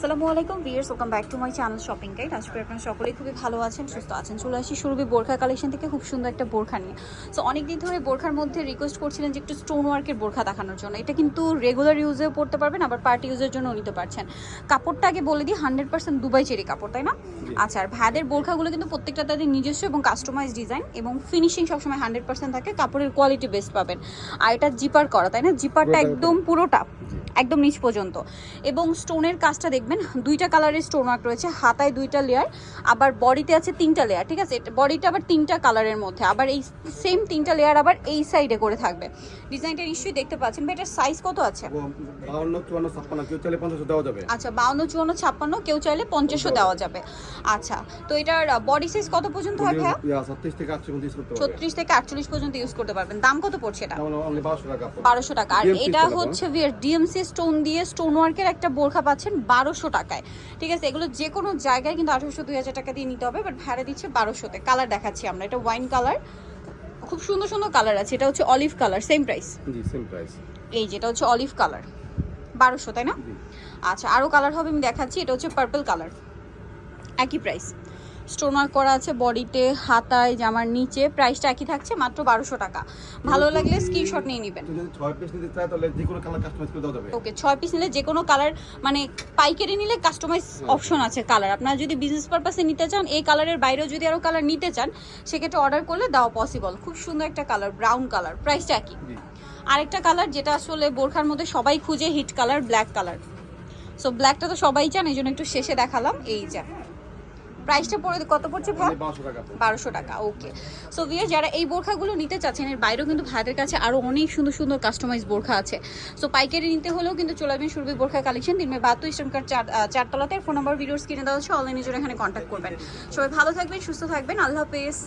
আসসালামু আলাইকুম viewers welcome back to my channel shopping guide. আজকে আপনারা সকলেই খুবই ভালো আছেন সুস্থ আছেন। চলে আসি সুরভি বোরখা কালেকশন থেকে খুব সুন্দর একটা বোরখা নিয়ে। সো অনেকদিন ধরে বোরখার মধ্যে রিকোয়েস্ট করছিলেন যে একটু স্টোন ওয়ার্কের বোরখা দেখানোর জন্য। এটা কিন্তু রেগুলার ইউজেও পড়তে পারবেন আবার পার্টি ইউজের জন্য নিতে পারছেন। কাপড়টা আগে বলে দিই হান্ড্রেড পার্সেন্ট দুবাই চেরি কাপড় তাই না? আচ্ছা আর ভাইদের বোরখাগুলো কিন্তু প্রত্যেকটা তাদের নিজস্ব এবং কাস্টমাইজ ডিজাইন এবং ফিনিশিং সবসময় হান্ড্রেড পার্সেন্ট থাকে কাপড়ের কোয়ালিটি বেস্ট পাবেন। আর এটা জিপার করা তাই না? জিপারটা পুরোটা একদম পুরোটা একদম নিচ পর্যন্ত। এবং স্টোনের কাজটা দেখবেন দুইটা কালারের স্টোন ওয়ার্ক রয়েছে হাতায় দুইটা লেয়ার আবার বডিতে আছে তিনটা লেয়ার ঠিক আছে? বডিটা আবার তিনটা কালারের মধ্যে আবার এই সেম তিনটা লেয়ার আবার এই সাইডে করে থাকবে। ডিজাইনটা নিশ্চয়ই দেখতে পাচ্ছেন ভাই এটার সাইজ কত আছে? আচ্ছা বাউন্ন চুয়ান্ন ছাপ্পান্ন কেউ চাইলে পঞ্চাশও দেওয়া যাবে। আচ্ছা তো এটার বডি সাইজ কত পর্যন্ত হয় ভাইয়া? ছত্রিশ থেকে আটচল্লিশ পর্যন্ত ইউজ করতে পারবেন। দাম কত পড়ছে এটা? বারোশো টাকা। আর এটা হচ্ছে ডিএমসি স্টোন দিয়ে স্টোন ওয়ার্কের একটা বোরখা পাচ্ছেন বারোশো টাকায়। ঠিক আছে এগুলো যে কোনো জায়গায় কিন্তু আঠারোশো দুই হাজার টাকা দিয়ে নিতে হবে বাট ভাড়া দিচ্ছে বারোশোতে। কালার দেখাচ্ছি আমরা এটা ওয়াইন কালার খুব সুন্দর সুন্দর কালার আছে এটা হচ্ছে অলিভ কালার সেম প্রাইস জি সেম প্রাইস এই যেটা হচ্ছে অলিভ কালার বারোশো তাই না? আচ্ছা আরও কালার হবে আমি দেখাচ্ছি এটা হচ্ছে পার্পল কালার একই প্রাইস স্টোন ওয়ার্ক করা আছে বডিতে হাতায় জামার নিচে। প্রাইসটা একই থাকছে মাত্র বারোশো টাকা। ভালো লাগলে স্ক্রিনশট নিয়ে নেবেন। ওকে ছয় পিস নিলে যে কোনো কালার মানে পাইকারি নিলে কাস্টমাইজ অপশন আছে কালার আপনারা যদি বিজনেস পারপাসে নিতে চান এই কালারের বাইরেও যদি আরও কালার নিতে চান সেক্ষেত্রে অর্ডার করলে দেওয়া পসিবল খুব সুন্দর একটা কালার ব্রাউন কালার প্রাইসটা একই। আরেকটা কালার যেটা আসলে বোরখার মধ্যে সবাই খুঁজে hit colour black colour so ব্ল্যাকটা তো সবাই চান এই জন্য একটু শেষে দেখালাম এই যা। প্রাইসটা পড়ে কত পড়ছে বারোশো টাকা। ওকে। সো ভিয়ার যারা এই বোরখাগুলো নিতে চাচ্ছেন এর বাইরেও কিন্তু ভাইদের কাছে আরও অনেক সুন্দর সুন্দর কাস্টমাইজ বোরখা আছে। সো পাইকারি নিতে হলেও কিন্তু চলে আসবেন সুরভি বোরখা কালেকশন দিন বাহাত্তর ইস্টার্ন কার্ড চার চারতলাতে। ফোন নাম্বার ভিডিওস কিনে দেওয়া হচ্ছে অনলাইনে জন্য এখানে কন্ট্যাক্ট করবেন। সবাই ভালো থাকবেন সুস্থ থাকবেন আল্লাহ হাফেজ।